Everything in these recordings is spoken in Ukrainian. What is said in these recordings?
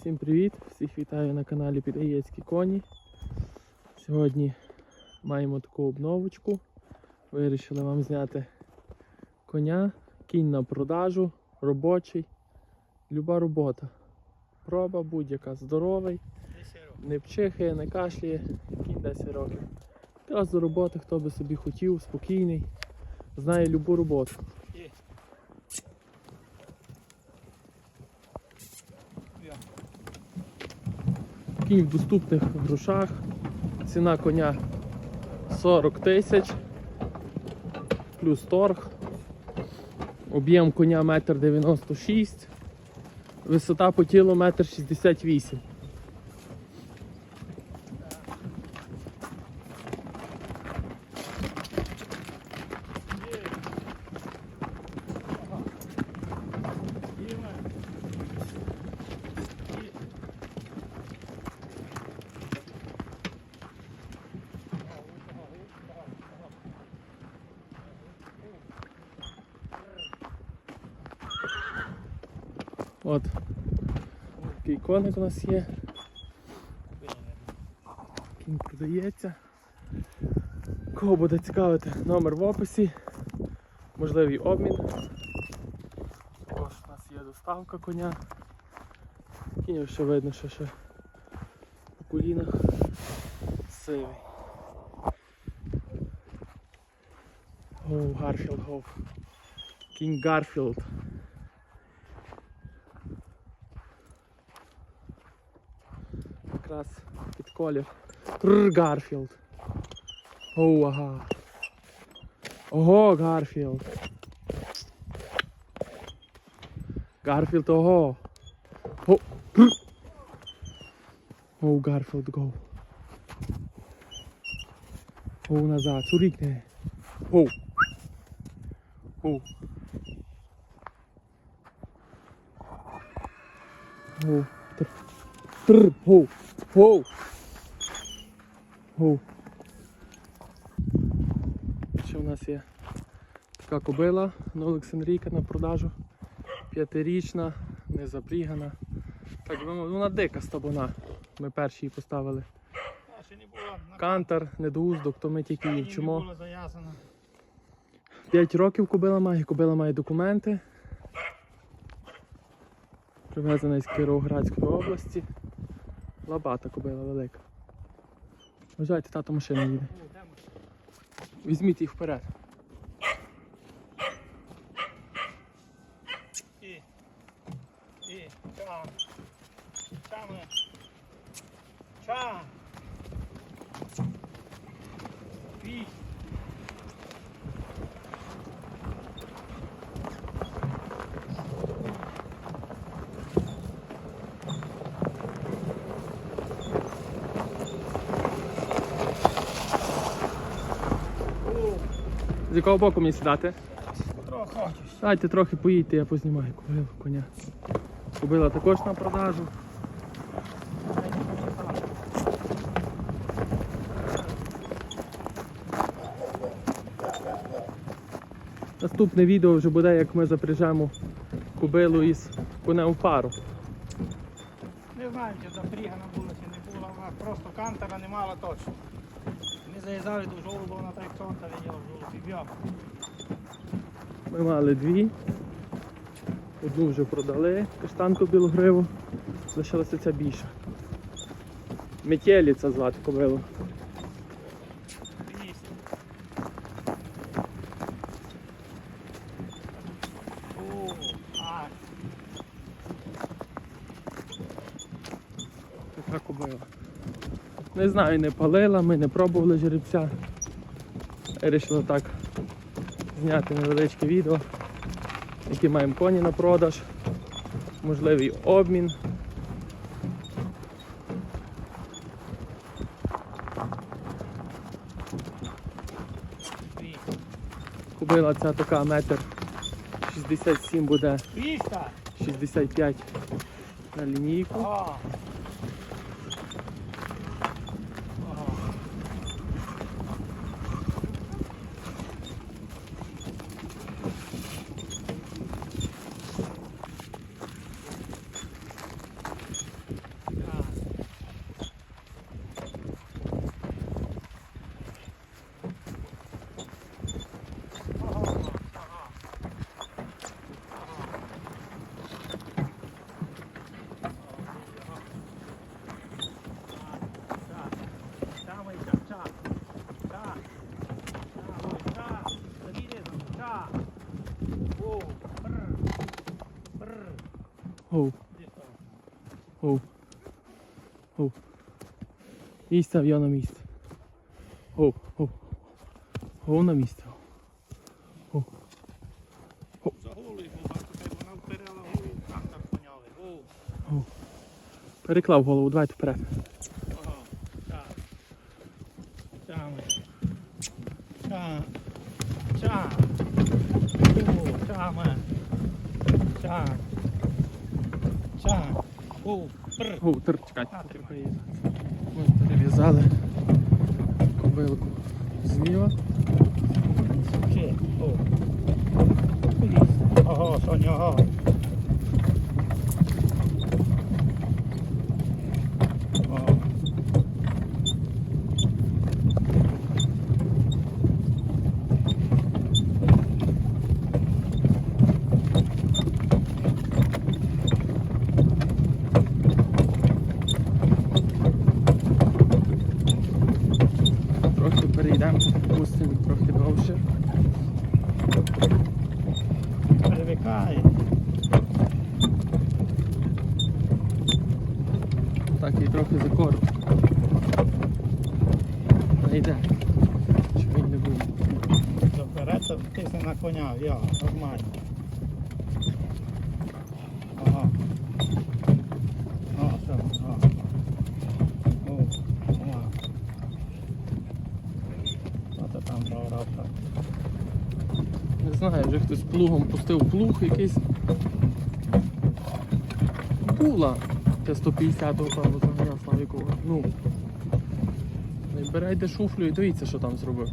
Всім привіт! Всіх вітаю на каналі Підгаєцькі коні. Сьогодні маємо таку обновочку. Вирішили вам зняти коня, кінь на продажу, робочий. Люба робота. Проба будь-яка здоровий, не пчихає, не кашляє, кінь 10 років. Якраз до роботи, хто би собі хотів, спокійний, знає любу роботу. Кінь в доступних грошах. Ціна коня 40 тисяч. Плюс торг. Об'єм коня 1,96 м. Висота по тілу 1,68 м. От такий коник у нас є. Кінь продається. Кого буде цікавити, номер в описі, можливий обмін. Також у нас є доставка коня. Кінь ще видно, що ще по колінах сивий. Гоу, Гарфілд, гоу. Кінь Гарфілд. Якраз під колір. Тррр, Гарфілд. Оу, ага. Ого, Гарфілд. Гарфілд, ого. О, тррр. Оу, Гарфілд, го. Оу, назад, сурікне. Оу. Оу. Оу, тррр. Тррр, Гоу, гоу. Гоу. Ще в нас є така кобила на Олександрійка на продажу. П'ятирічна, не запрігана. Так, ну, вона дика стабуна. Ми перші її поставили. Кантар, недоуздок, то ми тільки її вчимо. було 5 років кобила має, кобила має документи. Привезена із Кіровоградської області. Лабата кобила велика. Вважайте, тато машина їде. Візьміть їх вперед. І, і. Ча. Вісь. О, З якого боку мені сідати? трохи хочеш. Дайте трохи поїдьте, я познімаю кобилу, коня. Кобила також на продажу. Наступне відео вже буде, як ми запряжемо кобилу із конем в пару. Не знаю, чи запрігана була, чи не була, вона просто кантера не мала точно. Заїжджали до жолоба, вона так сонка виділа в. Б'яв. Ми мали дві. Одну вже продали, каштанку білогриву. Лишилася ця більша. Метєліця звати кобилу. Вісь. О, а, Така кобила. Не знаю, не палила, ми не пробували жеребця. Вирішили так зняти невеличке відео, які маємо коні на продаж, можливий обмін. Кобила ця така метр 67 буде 65 на лінійку. А. Ага. Гоу. Гоу. Гоу. І став я на місце. Гоу, гоу. Гоу на місце. Трактор поняли. О, Переклав голову, давайте вперед. Ча. Ча. О. Ча. О. Ми перев'язали кобилку зліва. Ага, Соня. Ага. Трохи перейдемо, пустимо трохи довше. Привикає. Так і трохи за коротко. Не йде. Чи він не буде? Забереться, тисне на коня, я, нормально. Ага. Ага, все, ага. О, ага. Що ти там заорав так? Не знаю, вже хтось плугом пустив плуг якийсь. Була. Це 150-го певно заганяв Славікова. Ну. Берете шуфлю і дивіться, що там зробив.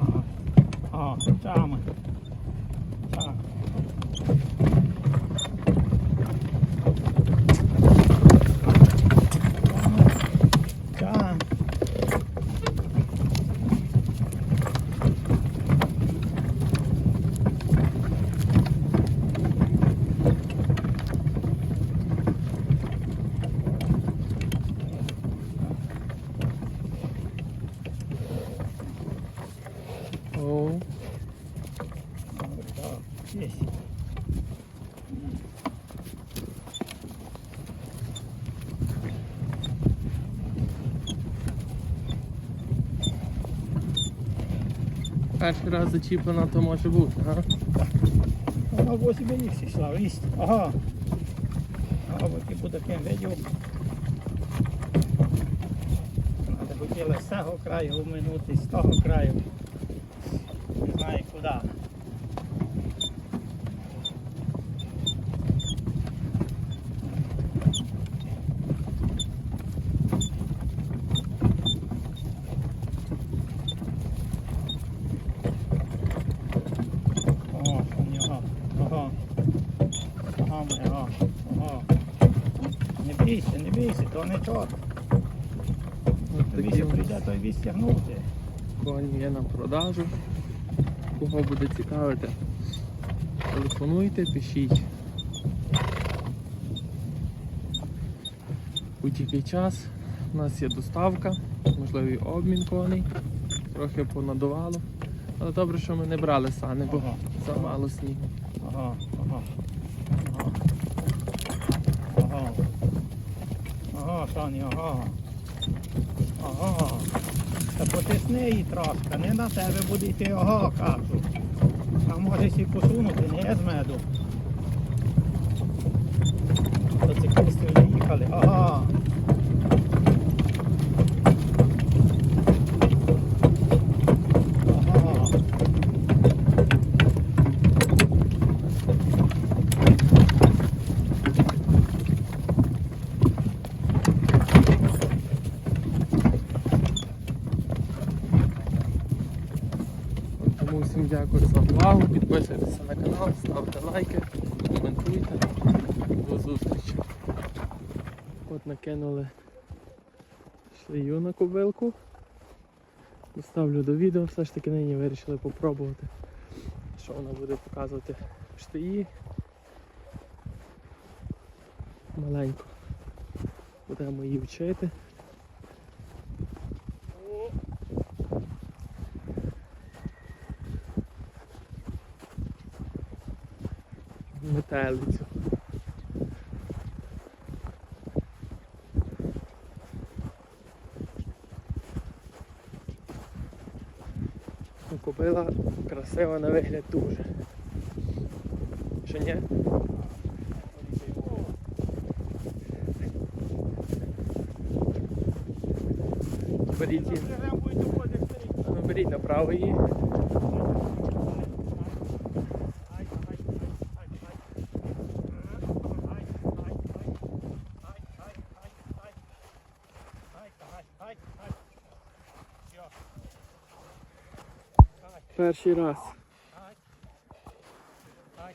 Ага. Ага, тями. Так. Так. О, есть. перший раз зачіплена, то може бути, а? Ага, 8 їх йшла, вість. Ага. Ага, бо ти буде ким видів. Треба хотіли з цього краю уминути, з того краю. Не знаю куди. Не бійся, то не чорт. Тобі прийде той відстягнути. коні є на продажу. Кого буде цікавити, телефонуйте, пишіть. Будь-який час. У нас є доставка, можливий обмін коней. Трохи понадувало. Але добре, що ми не брали сани, бо Ага. замало снігу. Ага, ага. Ага. Ага. Ага, Саня, ага. Ага. Потисни її трошки, не на тебе буде йти, ага, кашу. А можеш і посунути, не з меду. Мотоциклісти вже їхали. Ага. Тому всім дякую за увагу. Підписуйтеся на канал, ставте лайки, коментуйте. До зустрічі. От накинули шлею на кобилку. Доставлю до відео, все ж таки нині вирішили попробувати що вона буде показувати штиї. Маленько. Будемо її вчити. Метелицю. Купила красива на вигляд дуже. Чи ні? Беріть її. Ну, беріть направо її. перший раз. Ай, ай,